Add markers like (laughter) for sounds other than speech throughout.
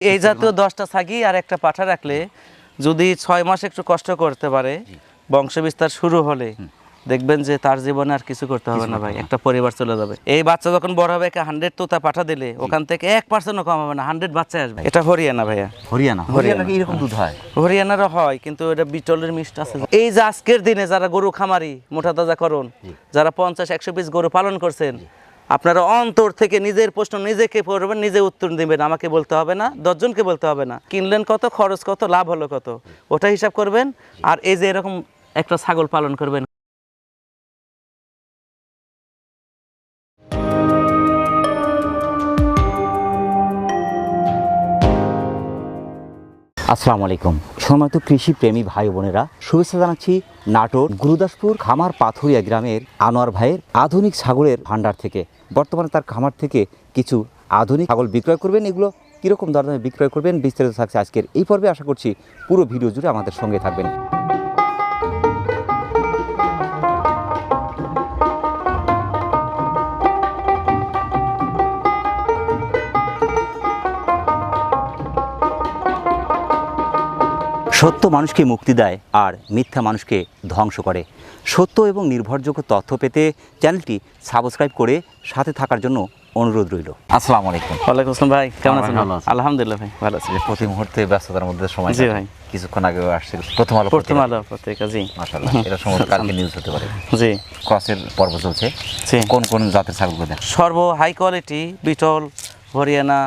এই জাতীয় দশটা ছাগি আর একটা পাঠা রাখলে যদি ছয় মাস একটু কষ্ট করতে পারে বংশ বিস্তার শুরু হলে দেখবেন যে তার জীবনে আর কিছু করতে হবে না ভাই একটা পরিবার চলে যাবে। এই বাচ্চা যখন বড় হবে একটা হান্ড্রেড তোতা পাঠা দিলে ওখান থেকে এক পার্সেন্টও কম হবে না হান্ড্রেড বাচ্চা আসবে। এটা হরিয়ানা ভাইয়া। হরিয়ানা? হরিয়ানা। কি এরকম দুধ হয়? হরিয়ানারও হয় কিন্তু এটা বিটলের মিষ্ট আছে। এই যে আজকের দিনে যারা গরু খামারি মোটা তাজা করুন যারা পঞ্চাশ একশো পিস গরু পালন করছেন আপনারা অন্তর থেকে নিজের প্রশ্ন নিজেকে করবেন, নিজে উত্তর দিবেন। আমাকে বলতে হবে না, দশজনকে বলতে হবে না। কিনলেন কত, খরচ কত, লাভ হলো কত? ওটা হিসাব করবেন। আর এই যে এরকম একটা ছাগল পালন করবেন। আসসালামু আলাইকুম। সম্মানিত কৃষি প্রেমী ভাই বোনেরা, শুভেচ্ছা জানাচ্ছি নাটোর, গুরুদাসপুর, খামার পাথুরিয়া গ্রামের আনোয়ার ভাইয়ের আধুনিক ছাগলের ভান্ডার থেকে। বর্তমানে তার খামার থেকে কিছু আধুনিক ছাগল বিক্রয় করবেন। এগুলো কীরকম দরদামে বিক্রয় করবেন বিস্তারিত থাকছে আজকের এই পর্বে। আশা করছি পুরো ভিডিও জুড়ে আমাদের সঙ্গে থাকবেন। সত্য মানুষকে মুক্তি দেয় আর মিথ্যা মানুষকে ধ্বংস করে। সত্য এবং নির্ভরযোগ্য তথ্য পেতে চ্যানেলটি সাবস্ক্রাইব করে সাথে থাকার জন্য অনুরোধ রইল। আসসালামু আলাইকুম। ওয়ালাইকুম আসসালাম ভাই কেমন আছেন? ভালো আছি। আলহামদুলিল্লাহ ভাই ভালো আছি। প্রতি মুহূর্তে ব্যস্ততার মধ্যে সময় জি। ভাই। কিছুক্ষণ আগে আসছিল। প্রথম আলো প্রথম আলো পত্রিকা জি। মাশাআল্লাহ এটা সম্ভবত কালকে নিউজ হতে পারে। জি। ক্রসের পর্ব চলছে। জি। কোন কোন জাতের ছাগলগুলো দেখ সর্ব হাই কোয়ালিটি বিটল হরিয়ানা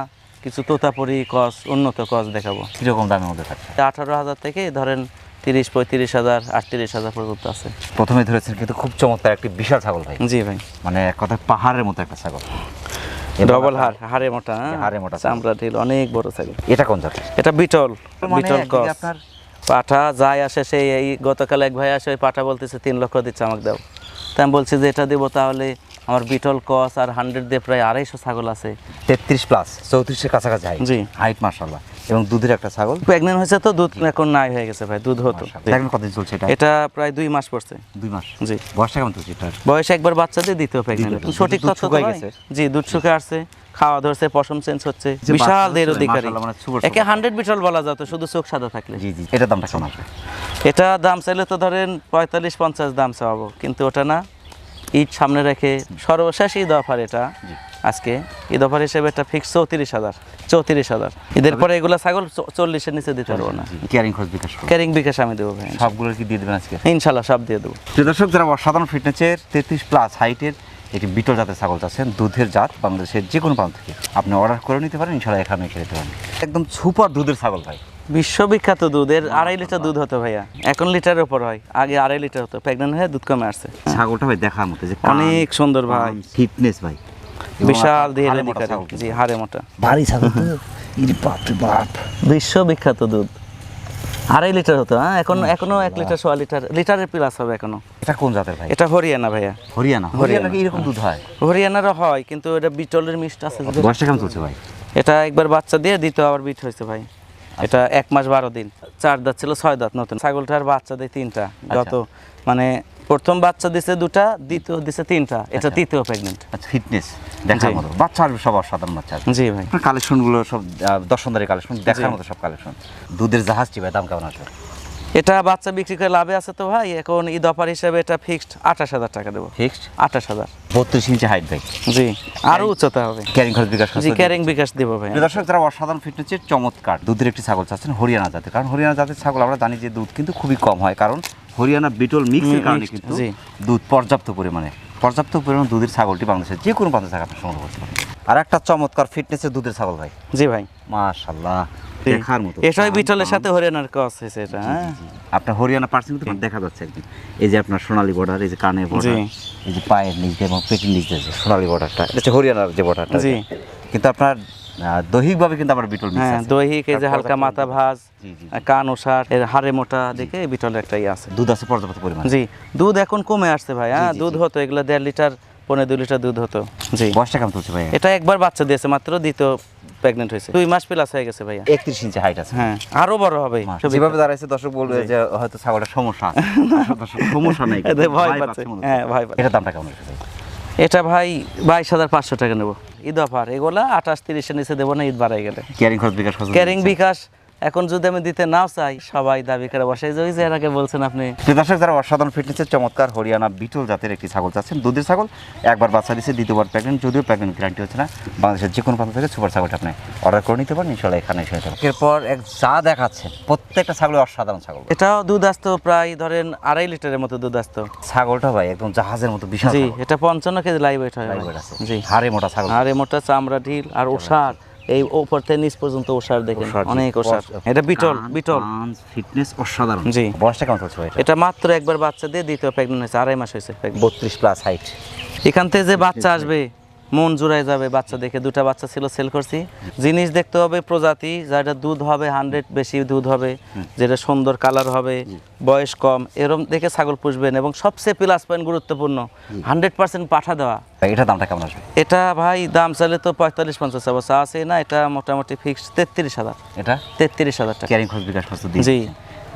কিছু তোতাপুরি কস উন্নত কস দেখাবো। কীরকম দামের মধ্যে থাকছে? আঠারো হাজার থেকে ধরেন তিরিশ পঁয়ত্রিশ হাজার আটত্রিশ হাজার পর্যন্ত আছে। প্রথমে ধরেছেন কিন্তু খুব চমৎকার একটি বিশাল ছাগল ভাই। জি ভাই। মানে এক কথা পাহাড়ের মতো একটা ছাগল। ডবল হার হাড়ে মোটা হ্যাঁ? হাড়ে মোটা চামড়া ঢিল অনেক বড় ছাগল। এটা কোন জাতের? এটা বিটল মানে বিটল কস আপনার পাঠা যাই আসে সেই এই গতকাল এক ভাই আসে ওই পাঠা বলতেছে তিন লক্ষ দিচ্ছে আমাকে দাও। তাই আমি বলছি যে এটা দেবো তাহলে আমার বিটল কস আর হান্ড্রেড দিয়ে প্রায় আড়াইশো ছাগল আছে। তেত্রিশ প্লাস চৌত্রিশের কাছাকাছি জি। হাইট মার্শাল্লাহ এবং দুধের একটা ছাগল। প্রেগনেন্ট হয়েছে তো দুধ এখন নাই হয়ে গেছে ভাই দুধ হতো। জি। দেখেন কতদিন চলছে এটা। এটা প্রায় দুই মাস পড়ছে। দুই মাস? জি। বয়সটা কেমন চলছে এটা বয়স একবার বাচ্চা দিয়ে দ্বিতীয় প্রেগনেন্ট। সঠিক তথ্য ভাই? গেছে? জি দুধ শুকে আসছে খাওয়া ধরছে পশম চেঞ্জ হচ্ছে। বিশাল দের অধিকারী। মানে একে। হান্ড্রেড বিটল বলা যেত শুধু চোখ সাদা থাকলে। জি জি এটা দামটা কেমন আসবে। এটা দাম চাইলে তো ধরেন পঁয়তাল্লিশ পঞ্চাশ দাম চাওয়াবো কিন্তু ওটা না। ঈদ সামনে রেখে সর্বশেষ ঈদ অফার এটা। আজকে ঈদ অফার হিসেবে এটা ফিক্স চৌত্রিশ হাজার চৌত্রিশ হাজার। ঈদের পরে এগুলো ছাগল চল্লিশের নিচে দিতে পারব না। ক্যারিং খরচ বিকাশ ক্যারিং বিকাশ আমি দেবো ভাই সবগুলোর কি দিয়ে দেবেন আজকে? ইনশাল্লাহ সব দিয়ে দেবো। প্রিয় দর্শক যারা অসাধারণ ফিটনেসের তেত্রিশ প্লাস হাইটের একটি বিটল জাতের ছাগল চাচ্ছেন দুধের জাত বাংলাদেশের যে কোনো প্রান্ত থেকে। আপনি অর্ডার করে নিতে পারেন ইনশাল্লাহ এখানে খেতে পারেন। একদম সুপার দুধের ছাগল ভাই। বিশ্ববিখ্যাত দুধ এর আড়াই লিটার দুধ হতো ভাইয়া। এখন লিটারের উপর হয় আগে আড়াই লিটার হতো প্রেগনেন্ট হয়ে দুধ কমে আসছে। ছাগলটা ভাই দেখার মতো যে অনেক সুন্দর ভাই। ফিটনেস ভাই। বিশাল দেহের মোটা অধিকারী জি হাড়ে মোটা। ভারী ছাগল তো। ইরে বাপ রে বাপ। বিশ্ববিখ্যাত দুধ। আড়াই লিটার হতো হ্যাঁ এখন এখনও এক লিটার সোয়া লিটার লিটারের প্লাস হবে এখনও। এটা কোন জাতের ভাই? এটা হরিয়ানা ভাইয়া। হরিয়ানা? হরিয়ানা। কি এরকম দুধ হয়? হরিয়ানারও হয় কিন্তু এটা বিটলের মিষ্ট আছে। বয়সটা কেমন চলছে ভাই? এটা একবার বাচ্চা দিয়ে দ্বিতীয় আবার বিট হয়েছে ভাই। এটা এক মাস বারো দিন। চার দাঁত ছিল ছয় দাঁত নতুন। ছাগলটার বাচ্চা দেয় তিনটা। যত মানে প্রথম বাচ্চা দিছে দুটা দ্বিতীয় দিছে তিনটা। এটা তৃতীয় প্রেগনেন্ট আচ্ছা ফিটনেস দেখার। মতো। বাচ্চা আসবে সব অসাধারণ বাচ্চা জি ভাই। কালেকশনগুলো সব দর্শনদারি কালেকশন দেখার মতো সব কালেকশন দুধের জাহাজটি ভাই দাম কেমন আসবে এটা বাচ্চা বিক্রি করে লাভে আছে তো ভাই এখন ঈদ অফার হিসেবে এটা ফিক্সড আঠাশ হাজার টাকা দেবো। ফিক্সড আঠাশ হাজার। বত্রিশ ইঞ্চি হাইট ভাই জি আরও উচ্চতা হবে। ক্যারিং খরচ বিকাশ জি ক্যারিং বিকাশ দিব ভাই। দর্শক যারা অসাধারণ ফিটনেসের চমৎকার দুধের একটি ছাগল চাচ্ছেন হরিয়ানা জাতের। কারণ হরিয়ানা জাতের ছাগল আমরা জানি যে দুধ কিন্তু খুবই কম হয়। কারণ হরিয়ানা বিটল মিক্সের কারণে কিন্তু জি। দুধ পর্যাপ্ত পরিমাণে পর্যাপ্ত পরিমাণে দুধের ছাগলটি বাংলাদেশের যে কোনো প্রান্ত থেকে আপনি সংগ্রহ করতে পারেন আর একটা চমৎকার ফিটনেসের দুধের ছাগল ভাই। জি ভাই। মাশাল্লাহ। দেখার মতো কান, বিটলের সাথে হরিয়ানার ক্রস হয়েছে এটা হ্যাঁ? আপনার হরিয়ানা পার্সেন্ট কিন্তু দেখা যাচ্ছে একদম এই যে আপনার সোনালী বর্ডার এই যে কানের বর্ডার এই যে পায়ের নিচ দিয়ে এবং পেটের নিচ দিয়ে যে সোনালী বর্ডারটা এটা হচ্ছে হরিয়ানার যে বর্ডারটা জি। কিন্তু আপনার দৈহিকভাবে কিন্তু আমার বিটল হ্যাঁ দৈহিক এই যে হালকা মাথা ভাঁজ। কান ওষার এর হাড়ে মোটা দেখে বিটলের একটা ইয়ে আছে। দুধ আছে পর্যাপ্ত পরিমাণ। জি দুধ এখন কমে আসছে ভাই হ্যাঁ? দুধ হতো এগুলো দেড় লিটার পনেরো দুই লিটার দুধ হতো। জি। বয়সটা কেমন চলছে ভাই? এটা একবার বাচ্চা দিয়েছে মাত্র দ্বিতীয় প্রেগনেন্ট হয়েছে। দুই মাস প্লাস হয়ে গেছে ভাইয়া। একত্রিশ ইঞ্চি হাইট আছে। হ্যাঁ আরও বড় হবে যেভাবে দাঁড়াইছে দর্শক বলবে যে হয়তো ছাগলের সমস্যা আছে। সমস্যা নাই ভয় পাচ্ছে। হ্যাঁ ভয় পাচ্ছে। এটা দামটা কেমন এটা ভাই বাইশ হাজার পাঁচশো টাকা নেব। ঈদ অফার এগুলা আঠাশ তিরিশের নিচে দেবো না ঈদ বাড়াই গেলে। ক্যারিং খরচ বিকাশ ক্যারিং বিকাশ এখন যদি আমি দিতে না চাই সবাই দাবি করে বসে। যে ওই যে এর আগে বলছেন আপনি। দর্শক যারা অসাধারণ ফিটনেসের চমৎকার হরিয়ানা বিটল জাতের একটি ছাগল চাচ্ছেন দুধের ছাগল একবার বাচ্চা দিচ্ছে দ্বিতীয়বার প্রেগনেন্ট যদিও প্রেগনেন্ট গ্যারান্টি হচ্ছে না। বাংলাদেশের যে কোনো প্রান্ত থেকে সুপার ছাগলটা আপনি অর্ডার করে নিতে পারেন ইনশাল্লাহ এখানে এসে এরপর এক যা দেখাচ্ছেন প্রত্যেকটা ছাগল অসাধারণ ছাগল। এটাও দুধ আসতো প্রায় ধরেন আড়াই লিটারের মতো দুধ আসতো। ছাগলটা ভাই একদম জাহাজের মতো বিশাল জি এটা পঞ্চান্ন কেজি লাইভ ওয়েট হয়। আছে। জি। হাড়ে মোটা ছাগল। এ মোটা চামড়া ঢিল আর ওষার এই উপর থেকে নিচ পর্যন্ত ওষার দেখেন ওষার, অনেক ওষার এটা বিটল বিটল। ফিটনেস অসাধারণ। জি। বয়সটা কেমন চলছে ভাই এটা? মাত্র একবার বাচ্চা দিয়ে দ্বিতীয় প্রেগনেন্ট হয়েছে আড়াই মাস হয়েছে। বত্রিশ প্লাস হাইট এখান থেকে যে বাচ্চা আসবে মন জুড়াই যাবে বাচ্চা দেখে। দুটা বাচ্চা ছিল সেল করছি। জিনিস দেখতে হবে প্রজাতি যেটা দুধ হবে হান্ড্রেড বেশি দুধ হবে যেটা সুন্দর কালার হবে বয়স কম এরম দেখে ছাগল পুষবেন। এবং সবচেয়ে প্লাস পয়েন্ট গুরুত্বপূর্ণ হান্ড্রেড পার্সেন্ট পাঠা দেওয়া। এটা দামটা কেমন আসবে? এটা ভাই দাম চাইলে তো পঁয়তাল্লিশ পঞ্চাশ অবস্থা আছে না এটা মোটামুটি ফিক্সড তেত্রিশ হাজার। এটা? তেত্রিশ হাজার টাকা। ক্যারিং খরচ বিকাশ খরচ দিয়ে জি।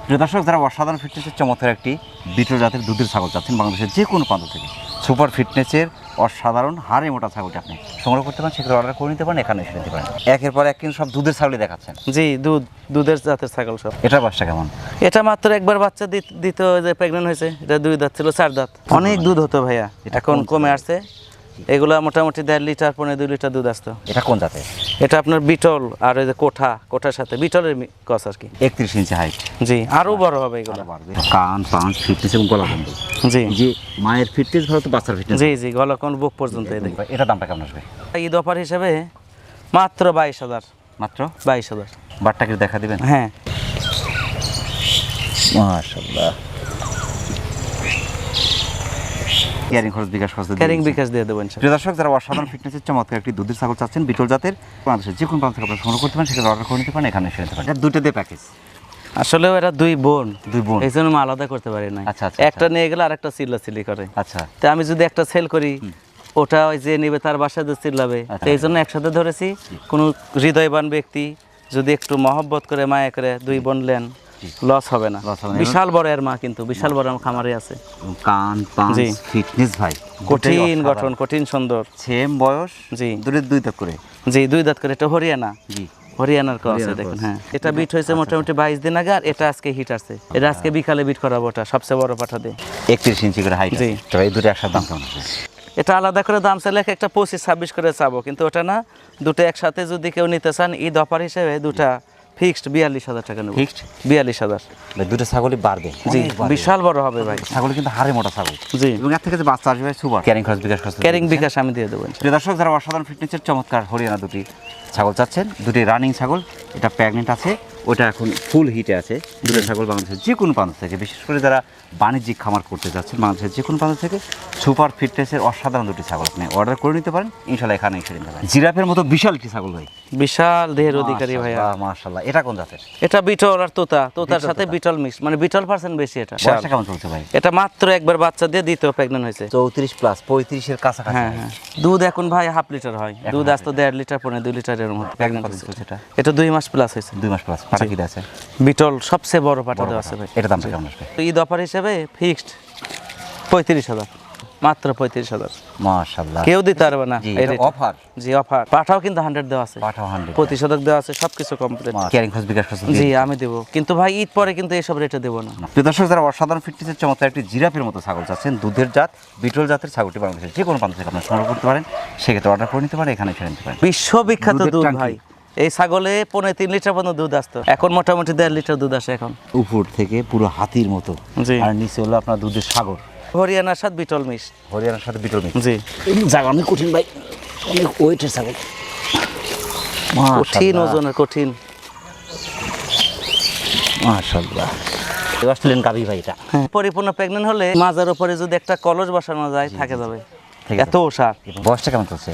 প্রিয় দর্শক যারা অসাধারণ ফিটনেসের চমৎকার একটি বিটল জাতের দুধের ছাগল চাচ্ছেন বাংলাদেশের যে কোনো প্রান্ত থেকে সুপার ফিটনেসের অসাধারণ হারে মোটা ছাগলটি আপনি সংগ্রহ করতে পারেন সেক্ষেত্রে অর্ডার করে নিতে পারেন এখানে এসে নিতে পারেন। একের পর এক কিন্তু সব দুধের ছাগলই দেখাচ্ছেন। জি দুধ দুধের জাতের ছাগল সব। এটা বাচ্চা কেমন? এটা মাত্র একবার বাচ্চা দিত- যে প্রেগনেন্ট হয়েছে এটা দুই দাঁত ছিল চার দাঁত। অনেক দুধ হতো ভাইয়া। এটা এখন কমে আসছে। এগুলা মোটামুটি দেড় লিটার পনেরো দুই লিটার দুধ আসতো। এটা কোন জাতের? এটা আপনার বিটল আর ওই যে কোঠা কোঠার সাথে বিটলের কস আর কি। একত্রিশ ইঞ্চি হাইট জি আরও বড় হবে এগুলো। কান পাঁচ ফিটনেস এবং গলা বন্ধ। জি। যে মায়ের ফিটনেস ভালো তো বাচ্চার ফিটনেস জি জি গলা কোন বুক পর্যন্ত এটা দামটা কেমন আসবে? ঈদ অফার হিসেবে মাত্র বাইশ হাজার। মাত্র? বাইশ হাজার। বাটটাকে দেখা দিবেন? হ্যাঁ। মাশাআল্লাহ। ক্যারিং খরচ বিকাশ খরচ ক্যারিং বিকাশ দিয়ে দেবো ইনশাল্লাহ। প্রিয় দর্শক যারা অসাধারণ ফিটনেসের চমৎকার একটি দুধের ছাগল চাচ্ছেন বিটল জাতের বাংলাদেশের যে কোনো প্রান্ত থেকে সংগ্রহ করতে পারেন সেখানে অর্ডার করে নিতে পারেন এখানে এসে নিতে পারেন। দুইটা দিয়ে প্যাকেজ আসলেও এরা দুই বোন। দুই বোন। এই জন্য আলাদা করতে পারি না আচ্ছা, আচ্ছা, একটা নিয়ে গেলে আরেকটা চিল্লাচিল্লি করে। আচ্ছা। তা আমি যদি একটা সেল করি ওটা ওই যে নেবে তার বাসায় যে চিল্লাবে। আচ্ছা। তো এই জন্য একসাথে ধরেছি কোনো হৃদয়বান ব্যক্তি যদি একটু মহব্বত করে মায়া করে দুই বোন নেন লস হবে না। বিশাল বড় এর মা কিন্তু বিশাল বড় খামারে আছে। কান পাঁচ ফিটনেস ভাই কঠিন গঠন কঠিন সুন্দর। সেম বয়স জি। দূরের দুই তাক করে। জি দুই দাঁত করে। এটা হরিয়ানা। জি। হরিয়ানার ক্রস দেখুন হ্যাঁ। এটা বিট হয়েছে মোটামুটি বাইশ দিন আগে আর এটা আজকে হিট আসছে। এটা আজকে বিকালে বিট করাবো ওটা সবচেয়ে বড় পাঠা দিয়ে। একত্রিশ ইঞ্চি করে হাইট জি। এই দুটো একসাথে দাম কেমন এটা আলাদা করে দাম চাইলে একটা পঁচিশ ছাব্বিশ করে চাবো। কিন্তু ওটা না দুটো একসাথে যদি কেউ নিতে চান ঈদ অফার হিসেবে দুটা ফিক্সড বিয়াল্লিশ হাজার টাকা নেব। ফিক্সড? বিয়াল্লিশ হাজার। ভাই দুটো ছাগলই বাড়বে। জি বিশাল বড় হবে ভাই। ছাগল কিন্তু হারে মোটা ছাগল। জি। এবং এর থেকে যে বাচ্চা আসবে সুপার। ক্যারিং খরচ বিকাশ খরচ ক্যারিং বিকাশ আমি দিয়ে দেবো দর্শক যারা অসাধারণ ফিটনেসের চমৎকার হরিয়ানা দুটি ছাগল চাচ্ছেন দুটি রানিং ছাগল এটা প্রেগনেন্ট আছে ওটা এখন ফুল হিটে আছে। দুটো ছাগল বাংলাদেশের যে কোনো প্রান্ত থেকে বিশেষ করে যারা বাণিজ্যিক খামার করতে যাচ্ছেন বাংলাদেশের যে কোনো প্রান্ত থেকে সুপার ফিটনেসের অসাধারণ দুটি ছাগল আপনি অর্ডার করে নিতে পারেন। ইনশাল্লাহ এখানে এসে নিতে পারেন। জিরাফের মতো বিশাল একটি ছাগল ভাই? বিশাল দেহের অধিকারী ভাইয়া। মাশাল্লাহ এটা কোন জাতের? এটা বিটল আর তোতা। তোতার সাথে বিটল মিক্স মানে বিটল পার্সেন্ট বেশি এটা। বয়সটা কেমন চলছে ভাই? এটা মাত্র একবার বাচ্চা দিয়ে দ্বিতীয় প্রেগনেন্ট হয়েছে। চৌত্রিশ প্লাস পঁয়ত্রিশের কাছাকাছি। হ্যাঁ হ্যাঁ। দুধ এখন ভাই হাফ লিটার হয়। দুধ আসতো দেড় লিটার পনেরো দুই লিটারের মধ্যে হয়েছে। এটা এটা দুই মাস প্লাস হয়েছে। দুই মাস প্লাস পাটা কি আছে? বিটল সবচেয়ে বড় পাটা দেওয়া আছে ভাই। এটা দাম কেমন আসবে? তো ঈদ অফার হিসেবে ফিক্সড পঁয়ত্রিশ হাজার। মাত্র পঁয়ত্রিশ হাজার। মাশাল্লাহ কেউ দিতে পারবে না। অফার জি অফার পাঠাও কিন্তু হান্ড্রেড দেওয়া আছে। পাঠাও হান্ড্রেড দেওয়া আছে। সবকিছু কমপ্লিট ক্যারিং খরচ বিকাশ খরচ জি আমি দেবো। কিন্তু ভাই ঈদ পরে কিন্তু এইসব রেটে দেবো না। প্রিয় দর্শক যারা অসাধারণ ফিটনেসের চমৎকার একটি জিরাফের মতো ছাগল চাচ্ছেন দুধের জাত বিটল জাতের ছাগলটি বাংলাদেশের যে কোনো প্রান্ত থেকে আপনারা সংগ্রহ করতে পারেন সেক্ষেত্রে অর্ডার করে নিতে পারেন এখানে নিতে পারেন। বিশ্ববিখ্যাত দুধ ভাই। এই ছাগলে পনেরো তিন লিটার পর্যন্ত দুধ আসতো। এখন মোটামুটি দেড় লিটার দুধ আসে এখন। উপর থেকে পুরো হাতির মতো। আর নিচে হলো আপনার দুধের সাগর। হরিয়ানার সাথে বিটল মিস হরিয়ানার সাথে বিটল মিক্স জি। জায়গা অনেক কঠিন ভাই অনেক ওয়েটের ছাগল। কঠিন ওজনের কঠিন। মাশাল্লাহ। অস্ট্রেলিয়ান গাভি ভাই এটা। হ্যাঁ। পরিপূর্ণ প্রেগনেন্ট হলে মাজার উপরে যদি একটা কলস বসানো যায় থাকে যাবে। ঠিক এত ওষার বয়সটা কেমন চলছে?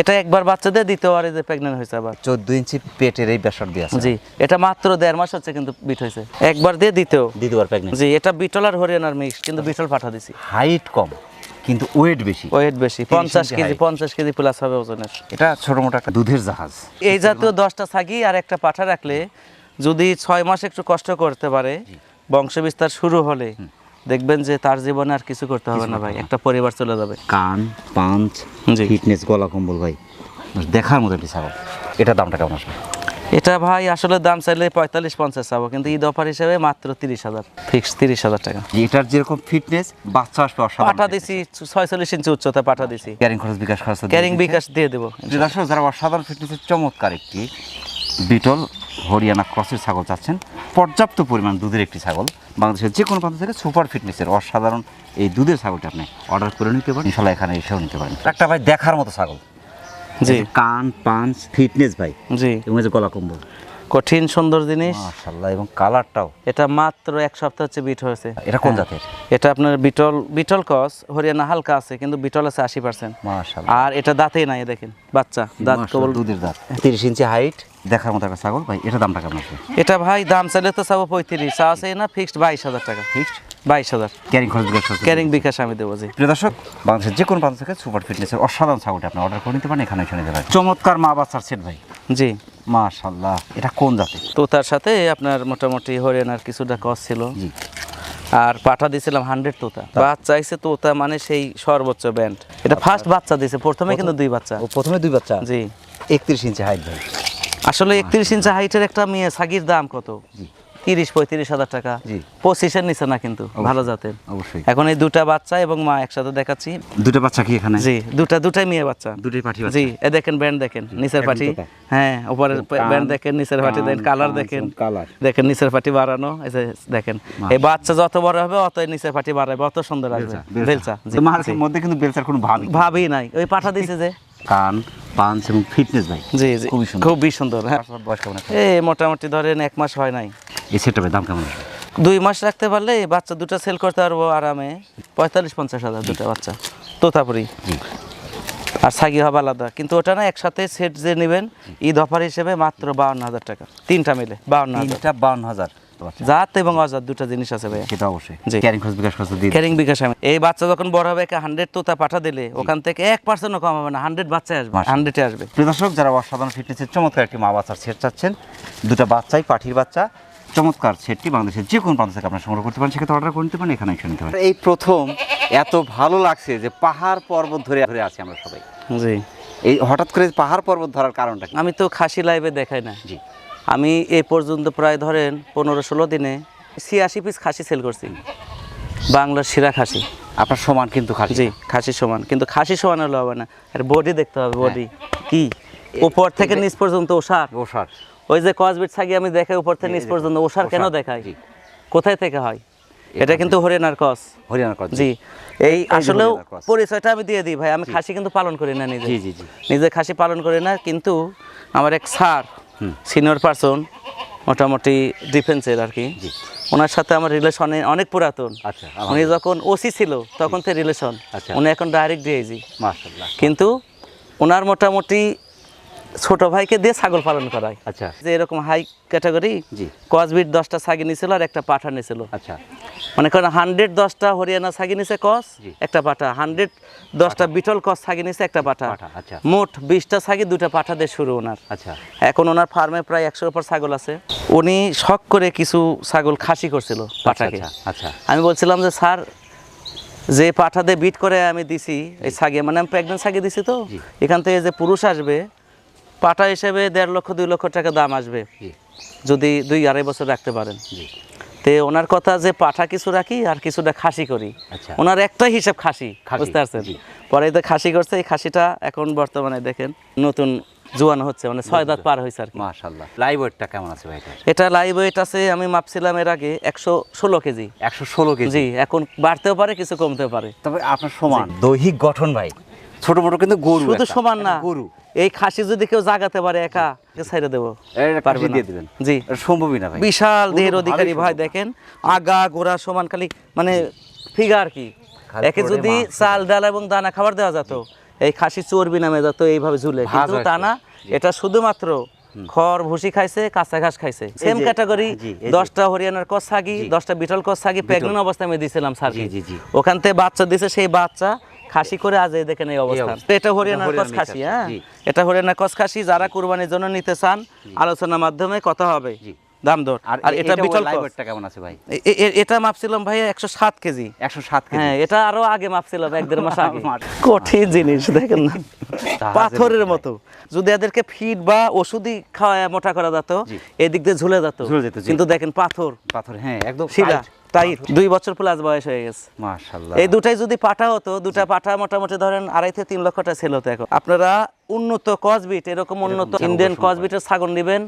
এটা একবার বাচ্চা দিয়ে দ্বিতীয়বার যে প্রেগনেন্ট হয়েছে আবার। চোদ্দ ইঞ্চি পেটের এই বেসর দিয়ে আছে। জি এটা মাত্র দেড় মাস হচ্ছে কিন্তু বিট হয়েছে। একবার দিয়ে দ্বিতীয় দ্বিতীয়বার প্রেগনেন্ট জি এটা বিটল আর হরিয়ানার মিক্স কিন্তু বিটল পাঠা দিছি। হাইট কম কিন্তু ওয়েট বেশি। ওয়েট বেশি পঞ্চাশ কেজি পঞ্চাশ কেজি প্লাস হবে ওজনের। এটা ছোট মোটো একটা দুধের জাহাজ। এই জাতীয় দশটা ছাগি আর একটা পাঠা রাখলে যদি ছয় মাস একটু কষ্ট করতে পারে বংশ বিস্তার শুরু হলে দেখবেন যে তার জীবনে আর কিছু করতে হবে না ভাই একটা পরিবার চলে যাবে। কান পাঞ্চ জি। ফিটনেস গলা কম্বল ভাই। দেখার মতো একটি ছাগল। এটার দামটা কেমন আসবে? এটা ভাই আসলে দাম চাইলে পঁয়তাল্লিশ পঞ্চাশ চাবো কিন্তু ঈদ অফার হিসেবে মাত্র তিরিশ হাজার। ফিক্স তিরিশ হাজার টাকা। এটার যেরকম ফিটনেস বাচ্চা আসবে পাঠা দিছি ছয়চল্লিশ ইঞ্চি উচ্চতা পাঠা দিছি। ক্যারিং খরচ বিকাশ খরচ ক্যারিং বিকাশ দিয়ে দেবো। যারা অসাধারণ ফিটনেসের চমৎকার একটি বিটল হরিয়ানা ক্রসের ছাগল চাচ্ছেন। পর্যাপ্ত পরিমাণ দুধের একটি ছাগল। বাংলাদেশের যে কোনো প্রান্ত থেকে সুপার ফিটনেসের অসাধারণ এই দুধের ছাগলটা আপনি অর্ডার করে নিতে পারেন। ইনশাল্লাহ এখানে এসেও নিতে পারেন। একটা ভাই দেখার মতো ছাগল। জি। যে কান পাঞ্চ ফিটনেস ভাই। জি। এবং এই যে গলা কম্বল। কঠিন সুন্দর জিনিস। মাশাল্লাহ এবং কালারটাও। এটা মাত্র এক সপ্তাহ হচ্ছে বিট হয়েছে। এটা কোন হ্যাঁ। জাতের? এটা আপনার বিটল বিটল কস হরিয়ানা হালকা আছে কিন্তু বিটল আছে আশি পার্সেন্ট। মাশাল্লাহ আর এটা দাঁতেই নাই দেখেন বাচ্চা দাঁত কেবল দুধের দাঁত। তিরিশ ইঞ্চি হাইট। দেখার মতো একটা ছাগল। ভাই এটা দামটা কেমন আসবে এটা ভাই দাম চাইলে তো চাবো পঁয়ত্রিশ চা আছে না ফিক্সড বাইশ হাজার টাকা। ফিক্সড বাইশ হাজার। ক্যারিং খরচ বিকাশ ক্যারিং বিকাশ আমি দেবো জি। প্রিয় দর্শক বাংলাদেশের যে কোনো প্রান্ত থেকে সুপার ফিটনেসের অসাধারণ ছাগলটা আপনি অর্ডার করে নিতে পারেন এখানে নিতে পারেন। চমৎকার মা বাচ্চার সেট ভাই। জি। মাশাল্লাহ এটা কোন জাতের? তো তার সাথে আপনার মোটামুটি হরিয়ানার কিছুটা কস ছিল। জি। আর পাঠা দিয়েছিলাম হান্ড্রেড তোতা। বাচ্চা আইসে তোতা মানে সেই সর্বোচ্চ ব্যান্ড এটা ফার্স্ট বাচ্চা দিয়েছে প্রথমে কিন্তু দুই বাচ্চা। প্রথমে দুই বাচ্চা? জি। একত্রিশ ইঞ্চি হাইট ভাই। আসলে একত্রিশ ইঞ্চি হাইটের একটা মেয়ে সাগির দাম কত? জি। তিরিশ পঁয়ত্রিশ হাজার টাকা। জি। পঁচিশের নিচে না কিন্তু ভালো জাতের। অবশ্যই। এখন এই দুটা বাচ্চা এবং মা একসাথে দেখাচ্ছি। দুটো বাচ্চা কি এখানে? জি দুটা দুটাই মেয়ে বাচ্চা। দুটোই পাঠি বাচ্চা। জি এ দেখেন ব্যান্ড দেখেন নিচের পাটি হ্যাঁ উপরের ব্যান্ড দেখেন নিচের পাটি দেখেন কালার দেখেন। কালার। দেখেন নিচের পাটি বাড়ানো এই যে দেখেন। এই বাচ্চা যত বড় হবে অত নিচের পাটি বাড়াবে অত সুন্দর আসবে। বেলচা জি, মধ্যে কিন্তু বেলচার কোনো ভাবই ভাবি নাই। ওই পাঠা দিছে যে। কান পাঞ্চ এবং ফিটনেস ভাই জি জি। খুবই সুন্দর। খুবই সুন্দর হ্যাঁ। বয়স কেমন? এই মোটামুটি ধরেন এক মাস হয় নাই। এই সেটটা দাম কেমন দুই মাস রাখতে পারলে বাচ্চা দুটো সেল করতে পারব আরামে। পঁয়তাল্লিশ পঞ্চাশ হাজার দুটো বাচ্চা। তোতাপুরি। আর সাগি হবে আলাদা। কিন্তু ওটা না একসাথে সেট যে নেবেন ঈদ অফার হিসেবে মাত্র বাউন্ন হাজার টাকা। তিনটা মিলে বাউন্ন হাজার। বাউন্ন হাজার। জাত এবং অজাত দুটো জিনিস আছে ভাইয়া। সেটা অবশ্যই। ক্যারিং খরচ বিকাশ খরচ দিয়ে ক্যারিং বিকাশ আমি এই বাচ্চা যখন বড় হবে হান্ড্রেড তোতা পাঠা দিলে ওখান থেকে এক পার্সেন্টও কম হবে না হান্ড্রেড আসবে হান্ড্রেডে আসবে। প্রিয় দর্শক যারা অসাধারণ ফিটনেসের চমৎকার একটি মা বাচ্চার সেট চাচ্ছেন। দুটো বাচ্চাই পাঠির বাচ্চা। চমৎকার সেটটি বাংলাদেশের যে কোনো প্রান্ত থেকে আপনারা সংগ্রহ করতে পারেন। সেক্ষেত্রে অর্ডার করে নিতে পারেন এখানে এসে নিতে পারেন। এই প্রথম এত ভালো লাগছে যে পাহাড় পর্বত ধরে ধরে আছি আমরা সবাই। জি। এই হঠাৎ করে পাহাড় পর্বত ধরার কারণটা আমি তো খাসি লাইভে দেখাই না। জি। আমি এই পর্যন্ত প্রায় ধরেন পনেরো ষোলো দিনে ছিয়াশি পিস খাসি সেল করছি। বাংলার সেরা খাসি। আপনার সমান কিন্তু খাসি। জি খাসি সমান। কিন্তু খাসি সমান হলে হবে না। এর বডি দেখতে হবে বডি কি? উপর থেকে নিচ পর্যন্ত ওষার। ওষার। ওই যে কসবিট ছাগি আমি দেখাই উপর থেকে নিচ পর্যন্ত ওষার কেন দেখাই? কোথায় থেকে হয়? এটা কিন্তু হরিয়ানার কস হরিয়ানার কর জি। এই আসলেও পরিচয়টা আমি দিয়ে দিই ভাই। আমি খাসি কিন্তু পালন করি না নিজে। জি জি জি। নিজে খাসি পালন করি না কিন্তু আমার এক স্যার সিনিয়র পারসন মোটামুটি ডিফেন্সের আর কি। ওনার সাথে আমার রিলেশন অনেক পুরাতন। আচ্ছা উনি যখন ওসি ছিল তখন তো রিলেশন আচ্ছা। উনি এখন ডাইরেক্ট ডিআইজি কিন্তু ওনার মোটামুটি ছোট ভাইকে দিয়ে ছাগল পালন করায়। আচ্ছা। যে এরকম হাই ক্যাটাগরি জি। কসবিট দশটা ছাগি নিয়েছিল আর একটা পাঠা নিছিল। আচ্ছা। মানে কারণ হান্ড্রেড দশটা হরিয়ানা ছাগি নিছে কস একটা পাঠা। হান্ড্রেড দশটা বিটল কস ছাগি নিছে একটা পাঠা। পাঠা, আচ্ছা। মোট বিশটা ছাগি দুটা পাঠা দিয়ে শুরু ওনার। আচ্ছা। এখন ওনার ফার্মে প্রায় একশোর উপর ছাগল আছে। উনি শখ করে কিছু ছাগল খাসি করছিল আচ্ছা পাঠাকে। আচ্ছা আচ্ছা। আমি বলছিলাম যে স্যার যে পাঠা দিয়ে বিট করে আমি দিছি এই ছাগি মানে আমি প্রেগনেন্ট ছাগি দিছি তো এখান থেকে যে পুরুষ আসবে পাঠা হিসেবে দেড় লক্ষ দুই লক্ষ টাকা দাম আসবে। যদি দুই আড়াই বছর রাখতে পারেন। তে ওনার কথা যে পাঠা কিছু রাখি আর কিছুটা খাসি করি। আচ্ছা। ওনার একটাই হিসাব খাসি বুঝতে পারছেন? পরে তো খাসি করছে এই খাসিটা এখন বর্তমানে দেখেন নতুন জোয়ান হচ্ছে মানে ছয় দাঁত পার হয়েছে আর কি। মাশাআল্লাহ। লাইভ ওয়েটটা কেমন আছে ভাই এটা? লাইভ ওয়েট আছে আমি মাপছিলাম এর আগে একশো ষোলো কেজি। একশো ষোলো কেজি? এখন বাড়তেও পারে কিছু কমতেও পারে। তবে আপনার সমান। দৈহিক গঠন ভাই। ছোট মোটো কিন্তু গরু শুধু সমান না। গরু। এই খাসি যদি কেউ জাগাতে পারে একা ছেড়ে দেবো। এটা পারবে দিয়ে দিবেন। জি। সম্ভবই না ভাই। বিশাল দেহের অধিকারী ভাই দেখেন আগা গোড়া সমান খালি মানে ফিগার কি? একে যদি চাল ডাল এবং দানা খাবার দেওয়া যেত এই খাসি চর্বি নামে যেত এইভাবে ঝুলে। কিন্তু তা না এটা শুধুমাত্র খড় ভুসি খাইছে কাঁচা ঘাস খাইছে। সেম ক্যাটাগরি দশটা হরিয়ানার কস সাগি দশটা বিটল কস সাগি প্রেগনেন্ট অবস্থায় আমি দিয়েছিলাম স্যার। ওখান থেকে বাচ্চা দিছে সেই বাচ্চা খাসি করে আজ এই দেখেন এই অবস্থা। অবস্থা। এটা হরিয়ানার কস খাসি হ্যাঁ? এটা হরিয়ানার কস খাসি যারা কুরবানির জন্য নিতে চান আলোচনার মাধ্যমে কথা হবে। দাম দর। আর আর এটা বিটল লাইভ কেমন আছে ভাই? এ- এ- এ- এটা মাপছিলাম ভাই একশো সাত কেজি। একশো সাত কেজি। হ্যাঁ এটা আরও আগে মাপছিলাম এক দেড় মাস আগে। (laughs) কঠিন জিনিস দেখেন না। (laughs) পাথরের মতো। যদি এদেরকে ফিড বা ওষুধই খাওয়ায় মোটা করা যেত এদিক দিয়ে ঝুলে যেত। ঝুলে যেত, কিন্তু দেখেন পাথর। পাথর হ্যাঁ একদম শিলা। টাইট দুই বছর প্লাস বয়স হয়ে গেছে। মাশাআল্লাহ। এই দুটাই যদি পাঠা হতো দুটা পাঠা মোটামুটি ধরেন আড়াই থেকে তিন লক্ষটা হতো এখন। আপনারা উন্নত কসবিট এরকম উন্নত ইন্ডিয়ান কসবিটের ছাগল নেবেন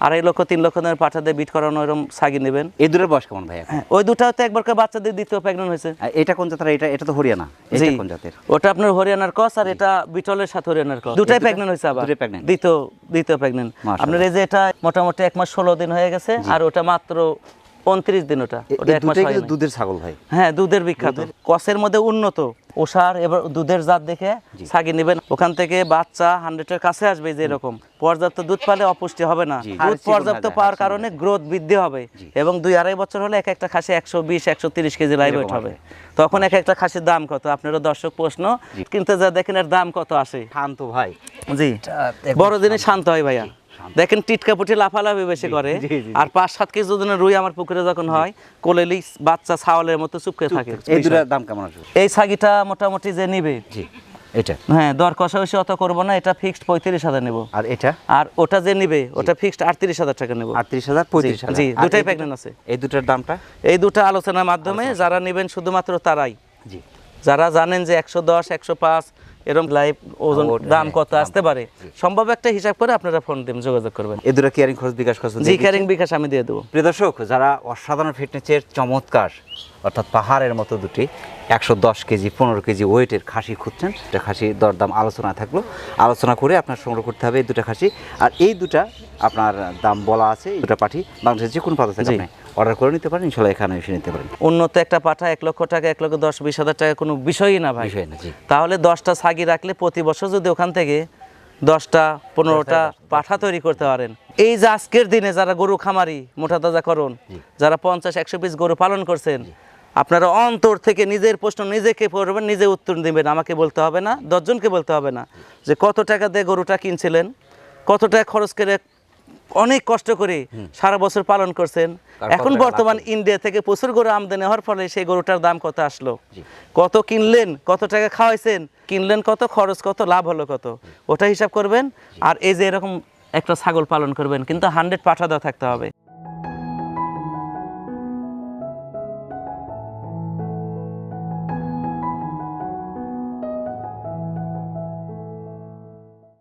আড়াই লক্ষ তিন লক্ষ পাঠা দিয়ে বিট করানো এরকম ছাগি নেবেন। এই দুটোর বয়স কেমন ভাই হ্যাঁ, ওই দুটা হতে একবার করে বাচ্চাদের দ্বিতীয় প্রেগনেন্ট হয়েছে। এটা কোন জাতের? এটা এটা তো হরিয়ানা। এটা কোন জাতের? ওটা আপনার হরিয়ানার কস আর এটা বিটলের সাথে হরিয়ানার কস দুটাই দুটা- প্রেগনেন্ট হয়েছে আবার। দ্বিতীয় দ্বিতীয় প্রেগনেন্ট আপনার এই যে এটা মোটামুটি এক মাস ষোলো দিন হয়ে গেছে আর ওটা মাত্র উনত্রিশ দিন ওটা। এক মাস। দুধের ছাগল ভাই। হ্যাঁ দুধের বিখ্যাত। কসের মধ্যে উন্নত। ওষার এবার দুধের জাত দেখে ছাগি নেবেন। ওখান থেকে বাচ্চা হান্ড্রেডের কাছে আসবে যে এরকম। পর্যাপ্ত দুধ পালে অপুষ্টি হবে না। দুধ পর্যাপ্ত পাওয়ার কারণে গ্রোথ বৃদ্ধি হবে। এবং দুই আড়াই বছর হলে এক একটা খাসি একশো বিশ একশো তিরিশ কেজি লাইভ এরকম হবে। তখন এক একটা খাসির দাম কত? আপনারও দর্শক প্রশ্ন। কিন্তু যা দেখেন এর দাম কত আসে? শান্ত ভাই। জি। বড় দিনে শান্ত হয় ভাইয়া। দেখেন টিটকা পুটি লাফালাফি বেশি করে। আর পাঁচ সাত কেজি যদি রুই আমার পুকুরে যখন হয় কোলেলি বাচ্চা ছাওয়ালের মতো চুপকে থাকে। এই দুটার দাম কেমন আসবে? এই ছাগিটা মোটামুটি যে নিবে। জি এটা? হ্যাঁ দর কষাকষি অত করব না এটা ফিক্সড পঁয়ত্রিশ হাজার নেব। আর এটা? আর ওটা যে নিবে ওটা ফিক্সড আটত্রিশ হাজার টাকা নেব। আটত্রিশ হাজার পঁয়ত্রিশ হাজার। জি, দুটাই এই আছে। এই দুটার দামটা? এই দুটো আলোচনার মাধ্যমে যারা নেবেন শুধুমাত্র তারাই। জি। যারা জানেন যে একশো দশ একশো পাঁচ এরকম লাইভ ওজন দাম হ্যাঁ, কত আসতে পারে? সম্ভব একটা হিসাব করে আপনারা ফোন দিন যোগাযোগ করবেন। এ দুটো কেয়ারিং খরচ বিকাশ খরচ জি ক্যারিং বিকাশ আমি দিয়ে দেবো। প্রিয় দর্শক যারা অসাধারণ ফিটনেসের চমৎকার অর্থাৎ পাহাড়ের মতো দুটি একশো দশ কেজি পনেরো কেজি ওয়েটের খাসি খুঁজছেন এটা খাসি দরদাম আলোচনা থাকল। আলোচনা করে আপনার সংগ্রহ করতে হবে এই দুটা খাসি। আর এই দুটা আপনার দাম বলা আছে দুটা পাঠি বাংলাদেশের যে কোনো পাতা থেকে অর্ডার করে নিতে পারেন ইনশাল্লাহ এখানে এসে নিতে পারেন। উন্নত একটা পাঠা এক লক্ষ টাকা এক লক্ষ দশ বিশ হাজার টাকা কোনো বিষয়ই না ভাই। বিষয় না জি। তাহলে দশটা ছাগি রাখলে প্রতি বছর যদি ওখান থেকে দশটা পনেরোটা পাঠা তৈরি করতে পারেন। এই যে আজকের দিনে যারা গরু খামারি মোটা তাজা করুন যারা পঞ্চাশ একশো পিস গরু পালন করছেন আপনারা অন্তর থেকে নিজের প্রশ্ন নিজেকে করবেন নিজে উত্তর দিবেন। আমাকে বলতে হবে না দশজনকে বলতে হবে না যে কত টাকা দিয়ে গরুটা কিনছিলেন কত টাকা খরচ করে অনেক কষ্ট করে সারা বছর পালন করছেন। এখন বর্তমান ইন্ডিয়া থেকে প্রচুর গরু আমদানি হওয়ার ফলে সেই গরুটার দাম কত আসলো? কত কিনলেন কত টাকা খাওয়াইছেন কিনলেন কত খরচ কত লাভ হলো কত? ওটা হিসাব করবেন। আর এই যে এরকম একটা ছাগল পালন করবেন কিন্তু হান্ড্রেড পাঠা দেওয়া থাকতে হবে।